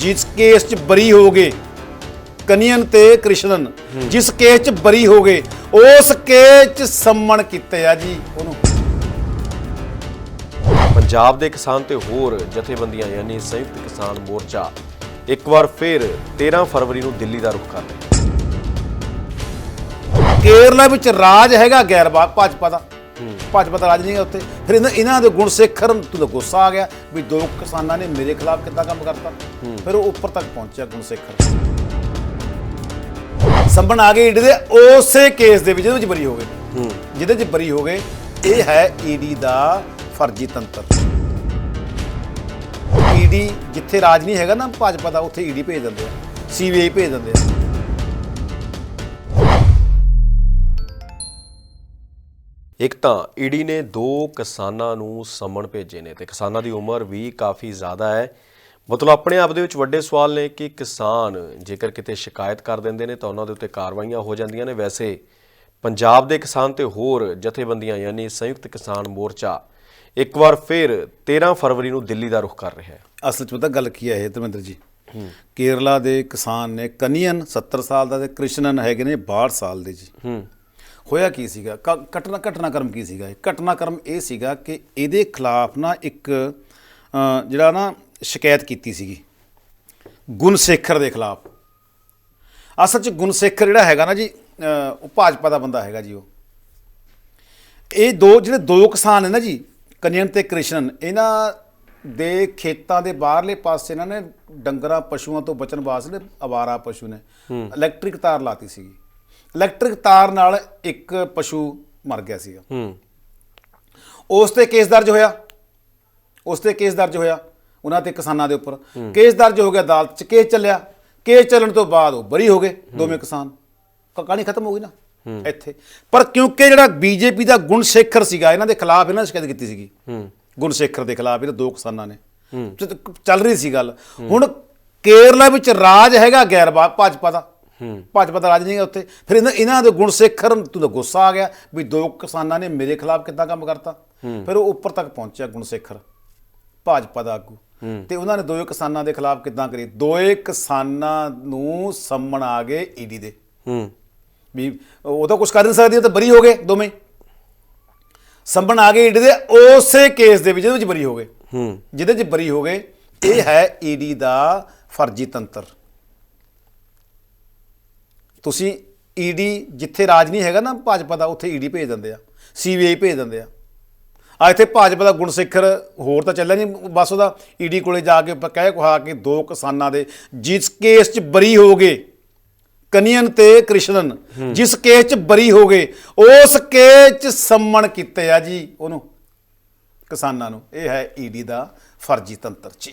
ਜਿਸ ਕੇਸ 'ਚ ਬਰੀ ਹੋ ਗਏ ਕਨੀਅਨ ਤੇ ਕ੍ਰਿਸ਼ਨਨ ਜਿਸ ਕੇਸ 'ਚ ਬਰੀ ਹੋ ਗਏ ਉਸ ਕੇਸ 'ਚ ਸੰਮਣ ਕੀਤੇ ਆ ਜੀ ਉਹਨੂੰ। ਪੰਜਾਬ ਦੇ ਕਿਸਾਨ ਤੇ ਹੋਰ ਜਥੇਬੰਦੀਆਂ ਯਾਨੀ ਸੰਯੁਕਤ ਕਿਸਾਨ ਮੋਰਚਾ ਇੱਕ ਵਾਰ ਫਿਰ 13 ਫਰਵਰੀ ਨੂੰ ਦਿੱਲੀ ਦਾ ਰੁਖ ਕਰ ਰਿਹਾ ਕੇਰਲਾ ਵਿੱਚ ਰਾਜ ਹੈਗਾ ਗੈਰ ਭਾਜਪਾ ਦਾ। ਭਾਜਪਾ ਦਾ ਰਾਜ ਨਹੀਂ ਹੈ ਉੱਥੇ। ਫਿਰ ਇਹਨਾਂ ਇਹਨਾਂ ਦੇ ਗੁਣ ਸਿੱਖਰ ਨੂੰ ਤਾਂ ਗੁੱਸਾ ਆ ਗਿਆ ਵੀ ਦੋ ਕਿਸਾਨਾਂ ਨੇ ਮੇਰੇ ਖਿਲਾਫ ਕਿੱਦਾਂ ਕੰਮ ਕਰਤਾ। ਫਿਰ ਉਹ ਉੱਪਰ ਤੱਕ ਪਹੁੰਚਿਆ ਗੁਣ ਸਿੱਖਰ ਸੰਬਣ ਆ ਗਏ ਈਡੀ ਦੇ ਉਸੇ ਕੇਸ ਦੇ ਵਿੱਚ ਜਿਹਦੇ ਵਿੱਚ ਬਰੀ ਹੋ ਗਏ। ਜਿਹਦੇ ਵਿੱਚ ਬਰੀ ਹੋ ਗਏ ਇਹ ਹੈ ਈਡੀ ਦਾ ਫਰਜ਼ੀ ਤੰਤਰ। ਈਡੀ ਜਿੱਥੇ ਰਾਜ ਨਹੀਂ ਹੈਗਾ ਨਾ ਭਾਜਪਾ ਦਾ ਉੱਥੇ ਈਡੀ ਭੇਜ ਦਿੰਦੇ ਆ ਸੀਬੀਆਈ ਭੇਜ ਦਿੰਦੇ ਆ। ਇੱਕ ਤਾਂ ਈਡੀ ਨੇ ਦੋ ਕਿਸਾਨਾਂ ਨੂੰ ਸੰਮਣ ਭੇਜੇ ਨੇ ਤੇ ਕਿਸਾਨਾਂ ਦੀ ਉਮਰ ਵੀ ਕਾਫੀ ਜ਼ਿਆਦਾ ਹੈ। ਮਤਲਬ ਆਪਣੇ ਆਪ ਦੇ ਵਿੱਚ ਵੱਡੇ ਸਵਾਲ ਨੇ ਕਿ ਕਿਸਾਨ ਜੇਕਰ ਕਿਤੇ ਸ਼ਿਕਾਇਤ ਕਰ ਦਿੰਦੇ ਨੇ ਤਾਂ ਉਹਨਾਂ ਦੇ ਉੱਤੇ ਕਾਰਵਾਈਆਂ ਹੋ ਜਾਂਦੀਆਂ ਨੇ। ਵੈਸੇ ਪੰਜਾਬ ਦੇ ਕਿਸਾਨ ਤੇ ਹੋਰ ਜਥੇਬੰਦੀਆਂ ਯਾਨੀ ਸੰਯੁਕਤ ਕਿਸਾਨ ਮੋਰਚਾ ਇੱਕ ਵਾਰ ਫਿਰ 13 ਫਰਵਰੀ ਨੂੰ ਦਿੱਲੀ ਦਾ ਰੁਖ ਕਰ ਰਿਹਾ ਹੈ। ਅਸਲ 'ਚ ਪਤਾ ਗੱਲ ਕੀ ਹੈ ਇਹ ਧਰਮਿੰਦਰ ਜੀ? ਕੇਰਲਾ ਦੇ ਕਿਸਾਨ ਨੇ ਕਨੀਅਨ 70 ਸਾਲ ਦਾ ਤੇ ਕ੍ਰਿਸ਼ਨਨ ਹੈਗੇ ਨੇ 62 ਸਾਲ ਦੇ ਜੀ। ਹੂੰ। ਹੋਇਆ ਕੀ ਸੀਗਾ? ਘਟਨਾ ਘਟਨਾਕ੍ਰਮ ਕੀ ਸੀਗਾ? ਇਹ ਘਟਨਾਕ੍ਰਮ ਇਹ ਸੀਗਾ ਕਿ ਇਹਦੇ ਖਿਲਾਫ ਨਾ ਇੱਕ ਜਿਹੜਾ ਨਾ ਸ਼ਿਕਾਇਤ ਕੀਤੀ ਸੀਗੀ। ਗੁਣਸੇਖਰ ਦੇ ਖਿਲਾਫ। ਅਸਲ 'ਚ ਗੁਣਸੇਖਰ ਜਿਹੜਾ ਹੈਗਾ ਨਾ ਜੀ ਉਹ ਭਾਜਪਾ ਦਾ ਬੰਦਾ ਹੈਗਾ ਜੀ ਉਹ। ਇਹ ਦੋ ਜਿਹੜੇ ਦੋ ਕਿਸਾਨ ਨੇ ਨਾ ਜੀ ਕਨਯਨ ਤੇ ਕ੍ਰਿਸ਼ਨ ਇਹਨਾਂ ਦੇ ਖੇਤਾਂ ਦੇ ਬਾਹਰਲੇ ਪਾਸੇ ਇਹਨਾਂ ਨੇ ਡੰਗਰਾਂ ਪਸ਼ੂਆਂ ਤੋਂ ਬਚਣ ਵਾਸਤੇ ਅਵਾਰਾ ਪਸ਼ੂ ਨੇ ਇਲੈਕਟ੍ਰਿਕ ਤਾਰ ਲਾਤੀ ਸੀਗੀ। ਇਲੈਕਟ੍ਰਿਕ ਤਾਰ ਨਾਲ ਇੱਕ ਪਸ਼ੂ ਮਰ ਗਿਆ ਸੀਗਾ। ਹੂੰ। ਉਸ ਤੇ ਕੇਸ ਦਰਜ ਹੋਇਆ। ਉਸ ਤੇ ਕੇਸ ਦਰਜ ਹੋਇਆ। ਉਹਨਾਂ ਤੇ ਕਿਸਾਨਾਂ ਦੇ ਉੱਪਰ। ਕੇਸ ਦਰਜ ਹੋ ਗਿਆ ਅਦਾਲਤ 'ਚ ਕੇਸ ਚੱਲਿਆ। ਕੇਸ ਚੱਲਣ ਤੋਂ ਬਾਅਦ ਉਹ ਬਰੀ ਹੋ ਗਏ ਦੋਵੇਂ ਕਿਸਾਨ। ਕਹਾਣੀ ਖਤਮ ਹੋ ਗਈ ਨਾ ਇੱਥੇ। ਪਰ ਕਿਉਂਕਿ ਜਿਹੜਾ ਬੀਜੇਪੀ ਦਾ ਗੁਣਸ਼ੇਖਰ ਸੀਗਾ ਇਹਨਾਂ ਦੇ ਖਿਲਾਫ ਇਹਨਾਂ ਨੇ ਸ਼ਿਕਾਇਤ ਕੀਤੀ ਸੀਗੀ। ਗੁਣਸ਼ੇਖਰ ਦੇ ਖਿਲਾਫ ਇਹ ਦੋ ਕਿਸਾਨਾਂ ਨੇ। ਚੱਲ ਰਹੀ ਸੀ ਗੱਲ। ਹੁਣ ਕੇਰਲਾ ਵਿੱਚ ਰਾਜ ਹੈਗਾ ਗੈਰ ਭਾਜਪਾ ਦਾ। ਭਾਜਪਾ ਦਾ ਰਾਜ ਨਹੀਂ ਹੈ ਉੱਥੇ। ਫਿਰ ਇਹਨਾਂ ਇਹਨਾਂ ਦੇ ਗੁਣਸ਼ੇਖਰ ਨੂੰ ਤਾਂ ਗੁੱਸਾ ਆ ਗਿਆ ਵੀ ਦੋ ਕਿਸਾਨਾਂ ਨੇ ਮੇਰੇ ਖਿਲਾਫ ਕਿੱਦਾਂ ਕੰਮ ਕਰਤਾ। ਫਿਰ ਉਹ ਉੱਪਰ ਤੱਕ ਪਹੁੰਚਿਆ ਗੁਣਸ਼ੇਖਰ ਭਾਜਪਾ ਦਾ ਆਗੂ। ਤੇ ਉਹਨਾਂ ਨੇ ਦੋਏ ਕਿਸਾਨਾਂ ਦੇ ਖਿਲਾਫ ਕਿੱਦਾਂ ਕਰੀ? ਦੋਏ ਕਿਸਾਨਾਂ ਨੂੰ ਸੰਮਣ ਆ ਗਏ ਈਡੀ ਦੇ। ਹੂੰ। ਵੀ ਉਹ ਤਾਂ ਕੁਝ ਕਰ ਨਹੀਂ ਸਕਦੀ ਉਹ ਤਾਂ ਬਰੀ ਹੋ ਗਏ ਦੋਵੇਂ। ਸੰਭਣ ਆ ਗਏ ਈਡੀ ਦੇ ਉਸੇ ਕੇਸ ਦੇ ਵਿੱਚ ਜਿਹਦੇ ਵਿੱਚ ਬਰੀ ਹੋ ਗਏ। ਹੂੰ। ਜਿਹਦੇ ਵਿੱਚ ਬਰੀ ਹੋ ਗਏ ਇਹ ਹੈ ਈਡੀ ਦਾ ਫਰਜ਼ੀ ਤੰਤਰ। ਤੁਸੀਂ ਈਡੀ ਜਿੱਥੇ ਰਾਜ ਨਹੀਂ ਹੈਗਾ ਨਾ ਭਾਜਪਾ ਦਾ ਉੱਥੇ ਈਡੀ ਭੇਜ ਦਿੰਦੇ ਆ ਸੀਬੀਆਈ ਭੇਜ ਦਿੰਦੇ ਆ। ਆ ਇੱਥੇ ਭਾਜਪਾ ਦਾ ਗੁਣਸਿੱਖਰ ਹੋਰ ਤਾਂ ਚੱਲਿਆ ਨਹੀਂ ਬਸ ਉਹਦਾ ਈਡੀ ਕੋਲੇ ਜਾ ਕੇ ਕਹਿ ਕੁਹਾ ਕੇ ਦੋ ਕਿਸਾਨਾਂ ਦੇ ਜਿਸ ਕੇਸ 'ਚ ਬਰੀ ਹੋ ਗਏ ਕਨੀਅਨ ਤੇ ਕ੍ਰਿਸ਼ਨਨ ਜਿਸ ਕੇਸ 'ਚ ਬਰੀ ਹੋ ਗਏ ਉਸ ਕੇਸ 'ਚ ਸੰਮਣ ਕੀਤੇ ਆ ਜੀ ਉਹਨੂੰ ਕਿਸਾਨਾਂ ਨੂੰ। ਇਹ ਹੈ ਈਡੀ ਦਾ ਫਰਜ਼ੀ ਤੰਤਰ ਜੀ।